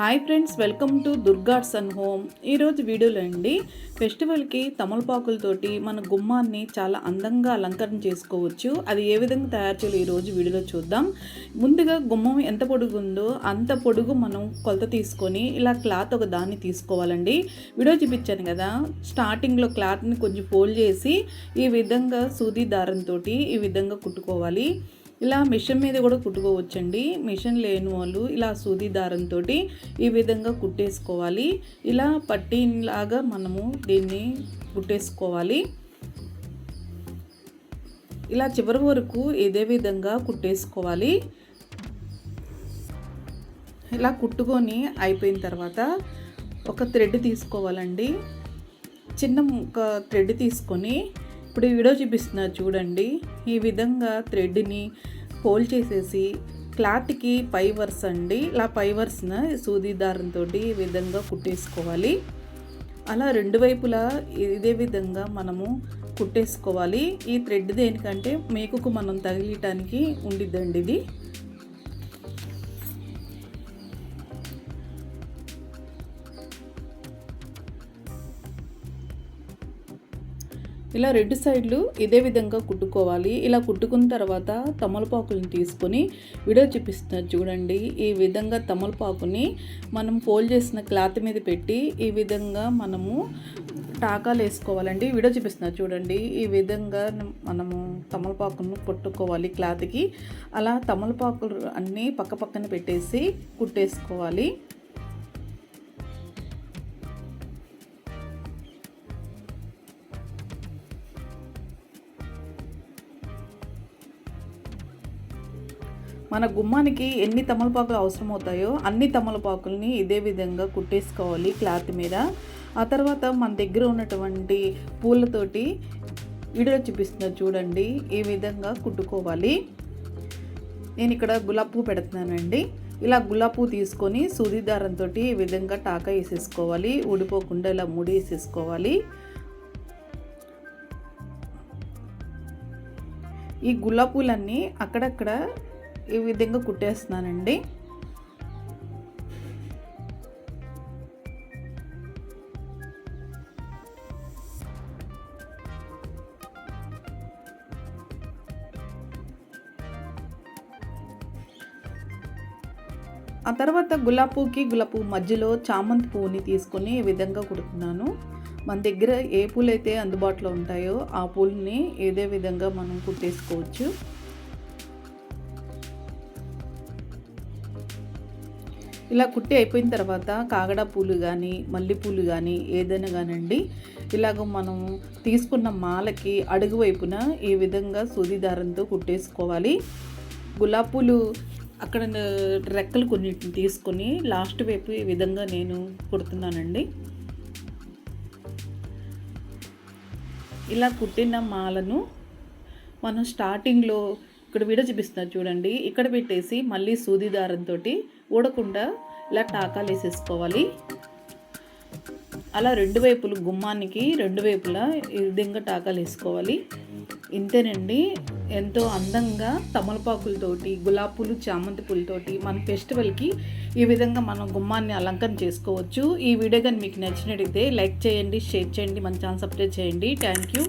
Hi friends welcome to దుర్గాడ్స్ and home. ఈరోజు వీడియోలో అండి ఫెస్టివల్కి తమలపాకులతోటి మన గుమ్మాన్ని చాలా అందంగా అలంకరణ చేసుకోవచ్చు. అది ఏ విధంగా తయారు చేయాలో ఈరోజు వీడియోలో చూద్దాం. ముందుగా గుమ్మం ఎంత పొడుగు ఉందో అంత పొడుగు మనం కొలత తీసుకొని ఇలా క్లాత్ ఒక దాన్ని తీసుకోవాలండి. వీడియో చూపించాను కదా స్టార్టింగ్లో క్లాత్ని కొంచెం ఫోల్డ్ చేసి ఈ విధంగా సూది దారంతో ఈ విధంగా కుట్టుకోవాలి. ఇలా మిషన్ మీద కూడా కుట్టుకోవచ్చండి. మిషన్ లేని వాళ్ళు ఇలా సూది దారంతో ఈ విధంగా కుట్టేసుకోవాలి. ఇలా పట్టీలాగా మనము దీన్ని కుట్టేసుకోవాలి. ఇలా చివరి వరకు ఇదే విధంగా కుట్టేసుకోవాలి. ఇలా కుట్టుకొని అయిపోయిన తర్వాత ఒక థ్రెడ్ తీసుకోవాలండి. చిన్న ఒక థ్రెడ్ తీసుకొని ఇప్పుడు వీడియో చూపిస్తున్నారు చూడండి. ఈ విధంగా థ్రెడ్ని ఫోల్డ్ చేసేసి క్లాత్కి పై వర్స్ అండి. ఇలా పై వర్స్న సూది దారంతో ఈ విధంగా కుట్టేసుకోవాలి. అలా రెండు వైపులా ఇదే విధంగా మనము కుట్టేసుకోవాలి. ఈ థ్రెడ్ దేనికంటే మేకుకు మనం తగిలియటానికి ఉండిద్దండి ఇది. ఇలా రెండు సైడ్లు ఇదే విధంగా కుట్టుకోవాలి. ఇలా కుట్టుకున్న తర్వాత తమలపాకులను తీసుకొని వీడియో చూపిస్తున్నారు చూడండి. ఈ విధంగా తమలపాకుని మనం ఫోల్డ్ చేసిన క్లాత్ మీద పెట్టి ఈ విధంగా మనము టాకాలు వేసుకోవాలండి. వీడియో చూపిస్తున్నారు చూడండి. ఈ విధంగా మనము తమలపాకును కొట్టుకోవాలి క్లాత్కి. అలా తమలపాకులు అన్నీ పక్క పక్కన పెట్టేసి కుట్టేసుకోవాలి. మన గుమ్మానికి ఎన్ని తమలపాకులు అవసరమవుతాయో అన్ని తమలపాకుల్ని ఇదే విధంగా కుట్టేసుకోవాలి క్లాత్ మీద. ఆ తర్వాత మన దగ్గర ఉన్నటువంటి పూలతోటి వీడియో చూపిస్తున్నారు చూడండి ఈ విధంగా కుట్టుకోవాలి. నేను ఇక్కడ గులాబ్ పువ్వు పెడుతున్నానండి. ఇలా గులాబ్ పువ్వు తీసుకొని సూది దారంతో ఈ విధంగా టాకా వేసేసుకోవాలి ఊడిపోకుండా ఇలా ముడి వేసేసుకోవాలి. ఈ గులాబ్ పూలన్నీ అక్కడక్కడ ఈ విధంగా కుట్టేస్తున్నానండి. ఆ తర్వాత గులాబ్ పువ్వుకి గులాబ్ పువ్వు మధ్యలో చామంతి పువ్వుని తీసుకొని ఈ విధంగా కుడుతున్నాను. మన దగ్గర ఏ పూలు అయితే అందుబాటులో ఉంటాయో ఆ పూలని ఏదే విధంగా మనం కుట్టేసుకోవచ్చు. ఇలా కుట్టి అయిపోయిన తర్వాత కాగడ పూలు కానీ మల్లెపూలు కానీ ఏదైనా కానివ్వండి ఇలాగ మనం తీసుకున్న మాలకి అడుగు వైపున ఈ విధంగా సూది దారంతో కుట్టేసుకోవాలి. గులాబ్ పూలు అక్కడ రెక్కలు కొన్ని తీసుకొని లాస్ట్ వైపు ఈ విధంగా నేను కుడుతున్నానండి. ఇలా కుట్టిన మాలను మనం స్టార్టింగ్లో ఇక్కడ వీడియో చూపిస్తున్నారు చూడండి. ఇక్కడ పెట్టేసి మళ్ళీ సూది దారంతో ఊడకుండా ఇలా టాకాలు వేసేసుకోవాలి. అలా రెండు వైపులు గుమ్మానికి రెండు వైపులా ఈ విధంగా టాకాలు వేసుకోవాలి. ఇంతేనండి ఎంతో అందంగా తమలపాకులతోటి గులాబీ పూలు చామంతి పూలతోటి మన ఫెస్టివల్కి ఈ విధంగా మనం గుమ్మాన్ని అలంకరణ చేసుకోవచ్చు. ఈ వీడియో కానీ మీకు నచ్చినట్టయితే లైక్ చేయండి షేర్ చేయండి మన ఛానల్ సబ్స్క్రైబ్ చేయండి. Thank you